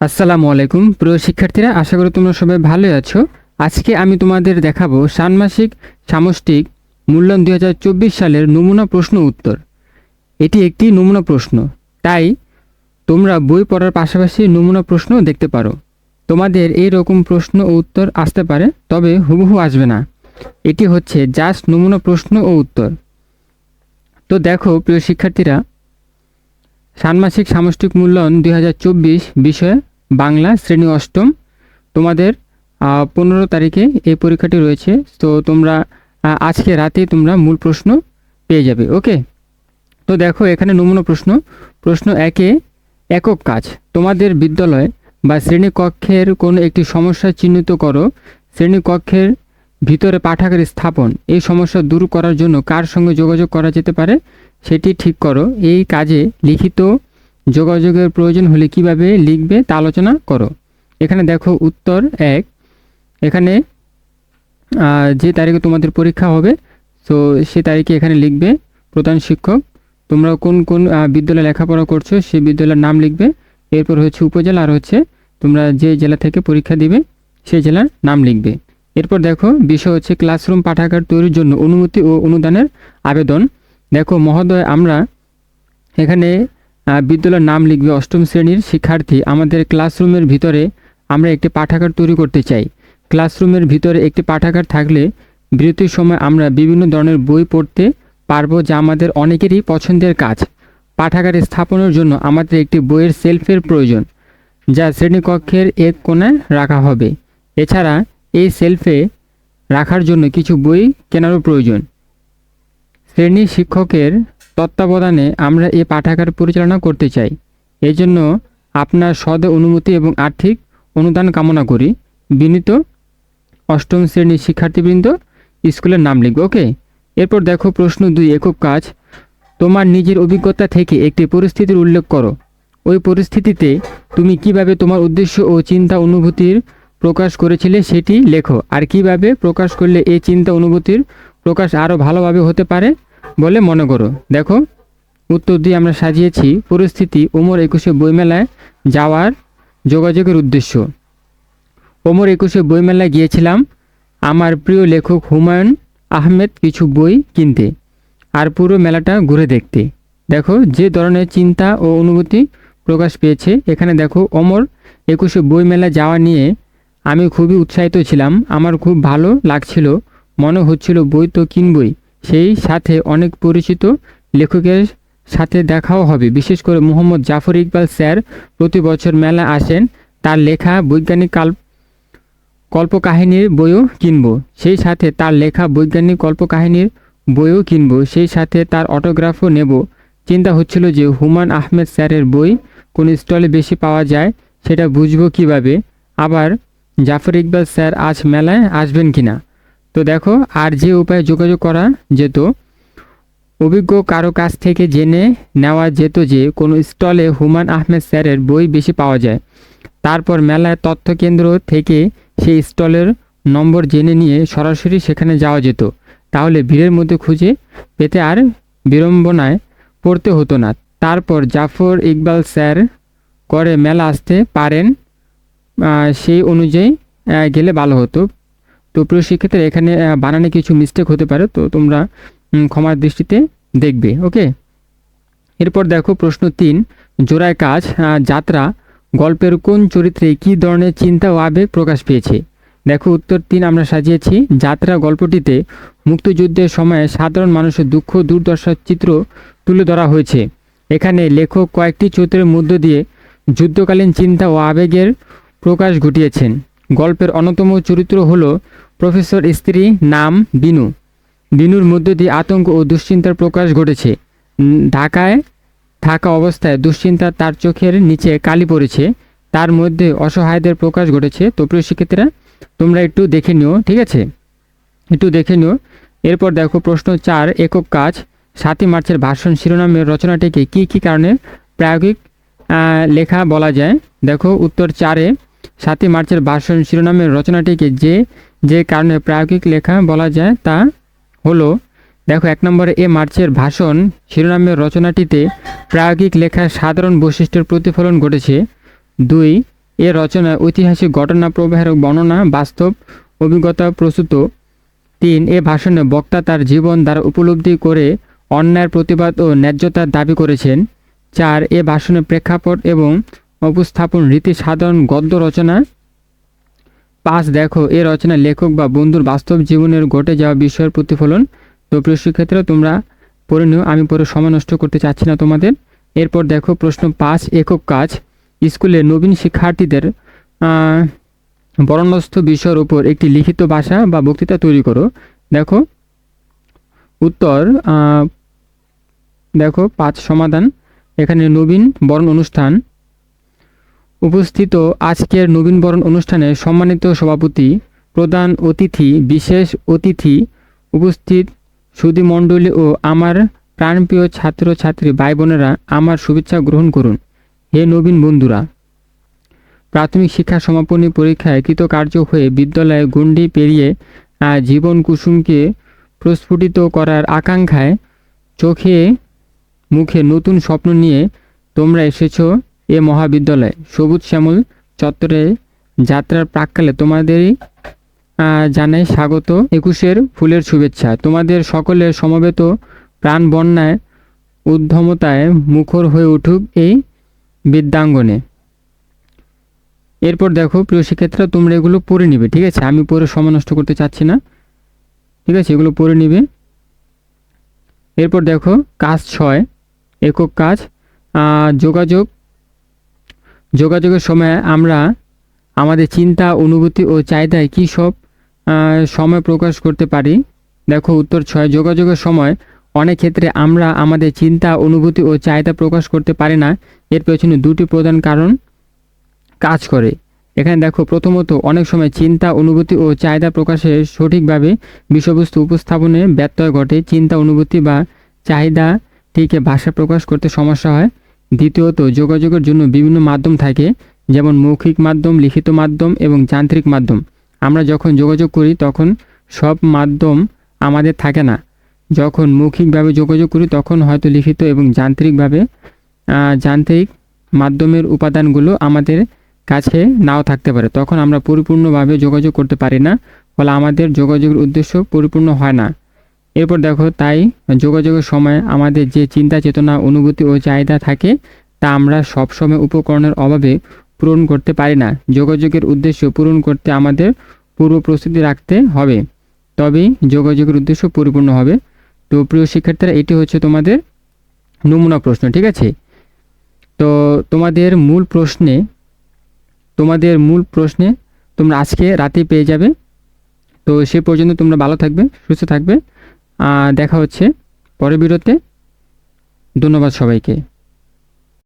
আসসালামু আলাইকুম। প্রিয় শিক্ষার্থীরা, আশা করি তোমরা সবাই ভালোই আছো। আজকে আমি তোমাদের দেখাবো ষান্মাসিক সামষ্টিক মূল্যায়ন দু হাজার চব্বিশ সালের নমুনা প্রশ্ন উত্তর। এটি একটি নমুনা প্রশ্ন, তাই তোমরা বই পড়ার পাশাপাশি নমুনা প্রশ্ন দেখতে পারো। তোমাদের এই রকম প্রশ্ন ও উত্তর আসতে পারে, তবে হুবহু আসবে না। এটি হচ্ছে জাস্ট নমুনা প্রশ্ন ও উত্তর। তো দেখো, প্রিয় শিক্ষার্থীরা ষান্মাসিক সামষ্টিক মূল্যায়ন দুই হাজার চব্বিশ বিষয়ে বাংলা শ্রেণি অষ্টম। তোমাদের পনেরো তারিখে এই পরীক্ষাটি রয়েছে। তো তোমরা আজকে রাতে তোমরা মূল প্রশ্ন পেয়ে যাবে, ওকে? তো দেখো, এখানে নমুনা প্রশ্ন। প্রশ্ন একে, একক কাজ। তোমাদের বিদ্যালয় বা শ্রেণীকক্ষের কোনো একটি সমস্যা চিহ্নিত করো। শ্রেণীকক্ষের ভিতরে পাঠাগার স্থাপন। এই সমস্যা দূর করার জন্য কার সঙ্গে যোগাযোগ করা যেতে পারে, সেটি ঠিক করো। এই কাজে লিখিত যোগাযোগের প্রয়োজন হলে কীভাবে লিখবে তা আলোচনা করো। এখানে দেখো উত্তর এক। এখানে যে তারিখে তোমাদের পরীক্ষা হবে, তো সে তারিখে এখানে লিখবে, প্রধান শিক্ষক, তোমরা কোন কোন বিদ্যালয়ে লেখাপড়া করছ সেই বিদ্যালয়ের নাম লিখবে, এরপর হচ্ছে উপজেলা, আর হচ্ছে তোমরা যে জেলা থেকে পরীক্ষা দিবে সেই জেলার নাম লিখবে। এরপর দেখো, বিষয় হচ্ছে ক্লাসরুম পাঠাগার তৈরির জন্য অনুমতি ও অনুদানের আবেদন। দেখো, মহোদয়, আমরা এখানে বিদ্যালয়ের নাম লিখবে অষ্টম শ্রেণির শিক্ষার্থী। আমাদের ক্লাসরুমের ভিতরে আমরা একটি পাঠাগার তৈরি করতে চাই। ক্লাসরুমের ভিতরে একটি পাঠাগার থাকলে বিরতির সময় আমরা বিভিন্ন ধরনের বই পড়তে পারব, যা আমাদের অনেকেরই পছন্দের কাজ। পাঠাগার স্থাপনের জন্য আমাদের একটি বইয়ের সেলফের প্রয়োজন, যা শ্রেণীকক্ষের এক কোণায় রাখা হবে। এছাড়া এই সেলফে রাখার জন্য কিছু বই কেনারও প্রয়োজন। শ্রেণি শিক্ষকের তত্ত্বাবধানে আমরা এই পাঠাগার পরিচালনা করতে চাই। এজন্য আপনার সদ অনুমতি এবং আর্থিক অনুদান কামনা করি। বিনীত অষ্টম শ্রেণির শিক্ষার্থীবৃন্দ, স্কুলের নাম লিখবে, ওকে? এরপর দেখো প্রশ্ন দুই, একক কাজ। তোমার নিজের অভিজ্ঞতা থেকে একটি পরিস্থিতির উল্লেখ করো। ওই পরিস্থিতিতে তুমি কীভাবে তোমার উদ্দেশ্য ও চিন্তা অনুভূতির প্রকাশ করেছিলে সেটি লেখো। আর কীভাবে প্রকাশ করলে এই চিন্তা অনুভূতির প্রকাশ আরও ভালোভাবে হতে পারে বলে মনে করো। দেখো, উত্তর দিয়ে আমরা সাজিয়েছি, পরিস্থিতি ওমর একুশে বইমেলায় যাওয়ার যোগাযোগের উদ্দেশ্য। ওমর একুশে বইমেলায় গিয়েছিলাম, আমার প্রিয় লেখক হুমায়ুন আহমেদ কিছু বই কিনতে আর পুরো মেলাটা ঘুরে দেখতে। দেখো, যে ধরনের চিন্তা ও অনুভূতি প্রকাশ পেয়েছে। এখানে দেখো অমর একুশে বইমেলা যাওয়া নিয়ে আমি খুবই উৎসাহিত ছিলাম। আমার খুব ভালো লাগছিল। মনে হচ্ছিল বই তো কিনবই। সেই সাথে অনেক পরিচিত লেখকের সাথে দেখাও হবে। বিশেষ করে মোহাম্মদ জাফর ইকবাল স্যার প্রতি বছর মেলা আসেন। তার লেখা বৈজ্ঞানিক কাল কল্পকাহিনীর বইও কিনব। সেই সাথে তার লেখা বৈজ্ঞানিক কল্পকাহিনীর বইও কিনব। সেই সাথে তার অটোগ্রাফও নেব। চিন্তা হচ্ছিল যে হুমান আহমেদ স্যারের বই কোন স্টলে বেশি পাওয়া যায়, সেটা বুঝব কীভাবে? আবার জাফর ইকবাল স্যার আজ মেলায় আসবেন কিনা? তো দেখো, আর যে উপায়ে যোগাযোগ করা যেত, অভিজ্ঞ কারও কাছ থেকে জেনে নেওয়া যেত যে, কোনো স্টলে হুমান আহমেদ স্যারের বই বেশি পাওয়া যায়। তারপর মেলায় তথ্য কেন্দ্র থেকে সেই স্টলের নম্বর জেনে নিয়ে সরাসরি সেখানে যাওয়া যেত। তাহলে ভিড়ের মধ্যে খুঁজে পেতে আর বিড়ম্বনায় পড়তে হতো না। তারপর জাফর ইকবাল স্যার করে মেলা আসতে পারেন সেই অনুযায়ী গেলে ভালো হতো। তো প্রিয় শিক্ষার্থীরা, এখানে বানানে কিছু মিস্টেক হতে পারে, তো তোমরা ক্ষমার দৃষ্টিতে দেখবে ওকে এরপর দেখো প্রশ্ন তিন, জোড়ায় কাজ যাত্রা, গল্পের কোন চরিত্রে কী ধরনের চিন্তা ও আবেগ প্রকাশ পেয়েছে? দেখো উত্তর তিন আমরা সাজিয়েছি, যাত্রা গল্পটিতে মুক্তিযুদ্ধের সময়ে সাধারণ মানুষের দুঃখ, দুর্দশার চিত্র তুলে ধরা হয়েছে। এখানে লেখক কয়েকটি চরিত্রের মধ্য দিয়ে যুদ্ধকালীন চিন্তা ও আবেগের প্রকাশ ঘটিয়েছেন। গল্পের অন্যতম চরিত্র হল প্রফেসর স্ত্রী নাম বিনু। বিনুর মধ্য দিয়ে আতঙ্ক ও দুশ্চিন্তার প্রকাশ ঘটেছে। ঢাকায় থাকা অবস্থায় দুশ্চিন্তা তার চোখের নিচে কালি পড়েছে। তার মধ্যে অসহায়দের প্রকাশ ঘটেছে। তো প্রিয় শিক্ষার্থীরা, তোমরা একটু দেখে নিও, ঠিক আছে? একটু দেখে নিও। এরপর দেখো প্রশ্ন চার, একক কাজ। সাতই মার্চের ভাষণ শিরোনামের রচনাটিকে কি কি কারণে প্রায়োগিক লেখা বলা যায়? দেখো উত্তর চারে সাতই মার্চের ভাষণ শিরোনামের রচনাটিকে যে যে কারণে প্রায়োগিক লেখা বলা যায় তা হলো, দেখো এক নম্বরে এ মার্চের ভাষণ শিরোনামের রচনাটিতে প্রায়োগিক লেখার সাধারণ বৈশিষ্ট্যের প্রতিফলন ঘটেছে। দুই, এ রচনায় ঐতিহাসিক ঘটনা প্রবাহের বর্ণনা, বাস্তব অভিজ্ঞতা প্রস্তুত তিন, এ ভাষণে বক্তা তার জীবন দ্বারা উপলব্ধি করে অন্যায়ের প্রতিবাদ ও ন্যায্যতার দাবি করেছেন। চার, এ ভাষণে প্রেক্ষাপট এবং উপস্থাপন রীতি সাধারণ গদ্য রচনা। পাঁচ দেখো, এ রচনা লেখক বা বন্ধুর বাস্তব জীবনের ঘটে যাওয়া বিষয়ের প্রতিফলন। তো প্রিয় শিক্ষার্থীরা তোমরা পড়ে নিও, আমি পরে সময় নষ্ট করতে চাচ্ছি না তোমাদের। এরপর দেখো, প্রশ্ন পাঁচ, একক কাজ। স্কুলে নবীন শিক্ষার্থীদের বরণস্থ বিষয়ের উপর একটি লিখিত ভাষা বা বক্তৃতা তৈরি করো। দেখো, উত্তর দেখো, পাঁচ সমাধান। এখানে নবীন বরণ অনুষ্ঠান। উপস্থিত আজকের নবীনবরণ অনুষ্ঠানে সম্মানিত সভাপতি, প্রধান অতিথি, বিশেষ অতিথি উপস্থিত সুধীমণ্ডলী ও আমার প্রাণপ্রিয় ছাত্রছাত্রী ভাই বোনেরা আমার শুভেচ্ছা গ্রহণ করুন। হে নবীন বন্ধুরা, প্রাথমিক শিক্ষা সমাপনী পরীক্ষায় কৃতকার্য হয়ে বিদ্যালয়ে গণ্ডি পেরিয়ে জীবন কুসুমকে প্রস্ফুটিত করার আকাঙ্ক্ষায় চোখে মুখে নতুন স্বপ্ন নিয়ে তোমরা এসেছ। এ মহাবিদ্যালয়। সবুজ শ্যামল চত্বরে যাত্রার প্রাককালে তোমাদেরই জানাই স্বাগত। একুশের ফুলের শুভেচ্ছা। তোমাদের সকলের সমবেত প্রাণ বন্যায়, উদ্ধমতায় মুখর হয়ে উঠুক এই বিদ্যাঙ্গনে। এরপর দেখো, প্রিয় শিক্ষার্থীরা, তোমরা এগুলো পড়ে নিবে, ঠিক আছে? আমি পড়ে সময় নষ্ট করতে চাচ্ছি না। ঠিক আছে? এগুলো পড়ে নিবে। এরপর দেখো, কাজ ছয়, একক কাজ যোগাযোগ যোগাযোগের সময় আমরা আমাদের চিন্তা, অনুভূতি ও চাহিদায় কী সব সময় প্রকাশ করতে পারি? দেখো উত্তর ছয়, যোগাযোগের সময় অনেক ক্ষেত্রে আমরা আমাদের চিন্তা, অনুভূতি ও চাহিদা প্রকাশ করতে পারি না। এর পেছনে দুটি প্রধান কারণ কাজ করে। এখানে দেখো প্রথমত অনেক সময় চিন্তা, অনুভূতি ও চাহিদা প্রকাশে সঠিকভাবে বিষয়বস্তু উপস্থাপনে ব্যত্যয় ঘটে। চিন্তা, অনুভূতি বা চাহিদা থেকে ভাষা প্রকাশ করতে সমস্যা হয়। দ্বিতীয়ত, যোগাযোগের জন্য বিভিন্ন মাধ্যম থাকে, যেমন মৌখিক মাধ্যম, লিখিত মাধ্যম এবং যান্ত্রিক মাধ্যম। আমরা যখন যোগাযোগ করি, তখন সব মাধ্যম আমাদের থাকে না। যখন মৌখিকভাবে যোগাযোগ করি, তখন হয়তো লিখিত এবং যান্ত্রিকভাবে যান্ত্রিক মাধ্যমের উপাদানগুলো আমাদের কাছে নাও থাকতে পারে। তখন আমরা পরিপূর্ণভাবে যোগাযোগ করতে পারি না, ফলে আমাদের যোগাযোগের উদ্দেশ্য পরিপূর্ণ হয় না। এরপর দেখো, তাই যোগাযোগের সময় আমাদের যে চিন্তা, চেতনা, অনুভূতি ও চাহিদা থাকে, তা আমরা সবসময় উপকরণের অভাবে পূরণ করতে পারি না। যোগাযোগের উদ্দেশ্য পূরণ করতে আমাদের পূর্ব প্রস্তুতি রাখতে হবে। তবেই যোগাযোগের উদ্দেশ্য পরিপূর্ণ হবে। তো প্রিয় শিক্ষার্থীরা, এটি হচ্ছে তোমাদের নমুনা প্রশ্ন, ঠিক আছে? তো তোমাদের মূল প্রশ্নে, তোমাদের মূল প্রশ্নে তোমরা আজকে রাতে পেয়ে যাবে। তো সে পর্যন্ত তোমরা ভালো থাকবে, সুস্থ থাকবে। দেখা হচ্ছে পরের বিরতে ধন্যবাদ সবাইকে।